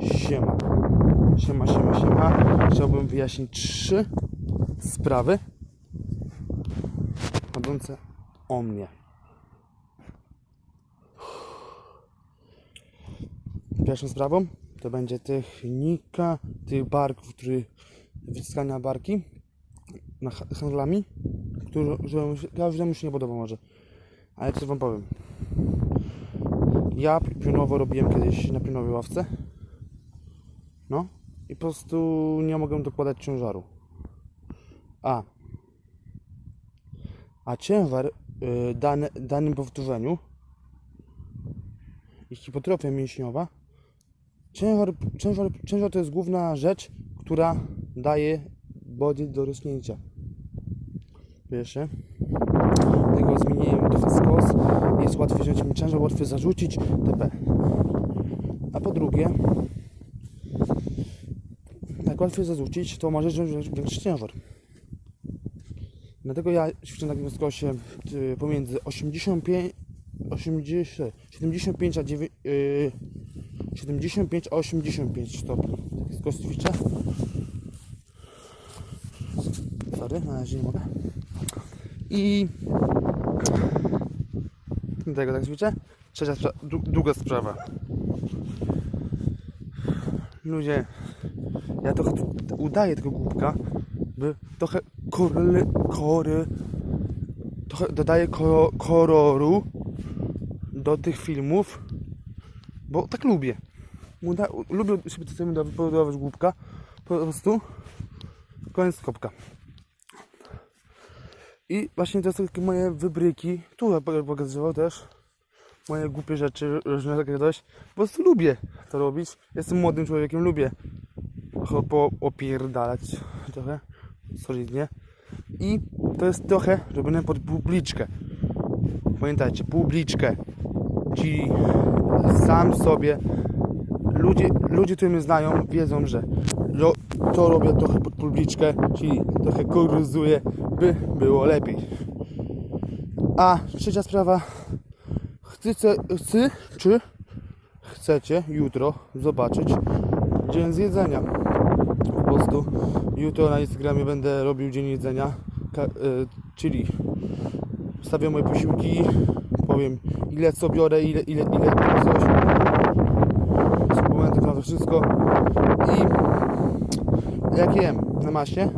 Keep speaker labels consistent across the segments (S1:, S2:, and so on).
S1: Siema. Siema, siema, siema. Chciałbym wyjaśnić trzy sprawy chodzące o mnie. Pierwszą sprawą to będzie technika tych barków, który wyciskania barki na ha- handlami, się- każdemu się nie podoba może. Ale co wam powiem. Ja pi- pionowo robiłem kiedyś na pionowej ławce. No i po prostu nie mogłem dokładać ciężaru. A. A ciężar y, dany, danym powtórzeniu i hipotrofia mięśniowa ciężar, ciężar, ciężar to jest główna rzecz, która daje body do rośnięcia. Pierwsze. Tego zmieniłem trochę skos. Jest łatwiej wziąć mi ciężar, łatwiej zarzucić TP. A po drugie, jak łatwiej zarzucić, to możesz wziąć większy ciężar. Dlatego ja ćwiczę na skosie y, pomiędzy 85, 80, 75 a 9, y, 75 a 85 stopni. Skos ćwiczę. Sorry, na razie nie mogę. I tego tak ćwiczę. Trzecia spra- druga sprawa. Ludzie, ja trochę udaję tego głupka, by trochę kory, kory trochę dodaję koro, do tych filmów, bo tak lubię. Uda, lubię sobie czasami wypowiadować głupka, po prostu koniec kropka. I właśnie to są takie moje wybryki, tu pokazywał też moje głupie rzeczy, różne takie dość. Po prostu lubię to robić. Jestem młodym człowiekiem, lubię trochę po, opierdalać trochę solidnie. I to jest trochę robione pod publiczkę. Pamiętajcie, publiczkę. Czyli sam sobie ludzie, ludzie, którzy mnie znają, wiedzą, że ro, to robię trochę pod publiczkę, czyli trochę koloryzuję, by było lepiej. A trzecia sprawa. Chcę, chcę, czy chcecie jutro zobaczyć dzień z jedzenia? Po prostu jutro na Instagramie będę robił dzień jedzenia, y, czyli wstawię moje posiłki, powiem ile co biorę, ile, ile, ile coś, suplementów na to wszystko i jak jem na masie,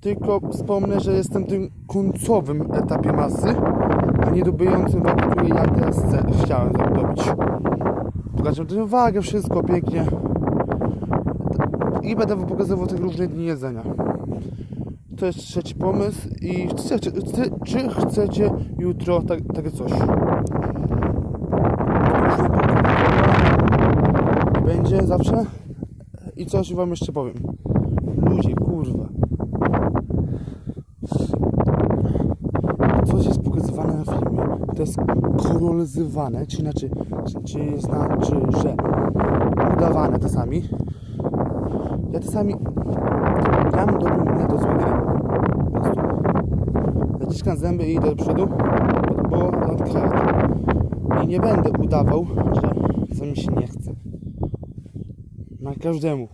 S1: tylko wspomnę, że jestem tym końcowym etapie masy, a nie dobyjącym wagi, której ja teraz chcę, chciałem zdobyć. Pokażę tę wagę, wszystko pięknie. I będę wam pokazywał te różne dni jedzenia. To jest trzeci pomysł i chcecie, chce, czy chcecie jutro tak, takie coś? Będzie zawsze. I coś wam jeszcze powiem. Ludzie, kurwa. Coś jest pokazywane na filmie, to jest koloryzowane, czy znaczy, czy, czy znaczy, że udawane czasami. Ja czasami gram dobrą grę do złej gry. Po prostu. Zaciskam zęby i idę do przodu, bo kreat. I nie będę udawał, że co mi się nie chce. Na każdemu.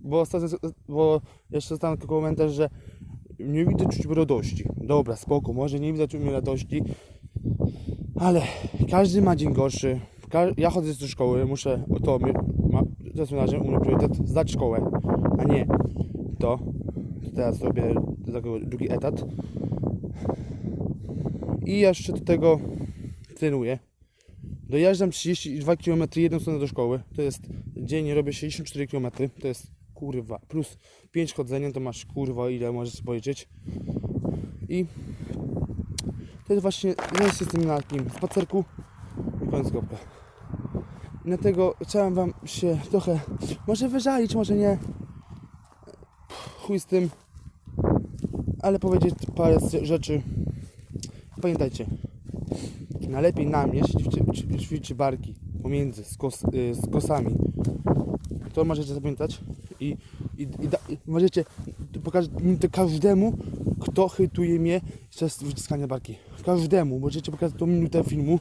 S1: Bo ostatnio, bo jeszcze dostałem tylko komentarz, że nie widzę czuć radości. Dobra, spoko, może nie widzę czuć radości, ale każdy ma dzień gorszy. Ja chodzę do szkoły, muszę o to, zresztą na razie u mnie priorytet, zdać szkołę, a nie to. Teraz robię drugi etat. I jeszcze do tego trenuję. Dojeżdżam 32 km jedną stronę do szkoły. To jest dzień, robię 64 km. To jest kurwa. Plus 5 chodzenia, to masz kurwa ile możesz policzyć. I to jest właśnie, ja jestem na takim spacerku i koniec kropka. Dlatego chciałem wam się trochę, może wyżalić, może nie. Chuj z tym. Ale powiedzieć parę rzeczy. Pamiętajcie, najlepiej na mnie ćwiczy, barki pomiędzy skos, y, skosami. To możecie zapamiętać i, i, i, da, i możecie pokazać to każdemu, kto chytuje mnie przez wyciskanie barki. Każdemu możecie pokazać tą minutę filmu,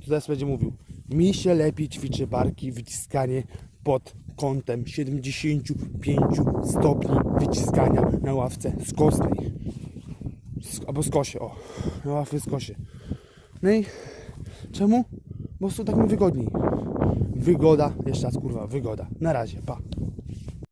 S1: to teraz będzie mówił. Mi się lepiej ćwiczy barki, wyciskanie pod kątem 75 stopni wyciskania na ławce skosnej. Sk- albo skosie, o. Na ławce skosie. No i czemu? Po prostu tak mi wygodniej. Wygoda, jeszcze raz kurwa, wygoda. Na razie, pa.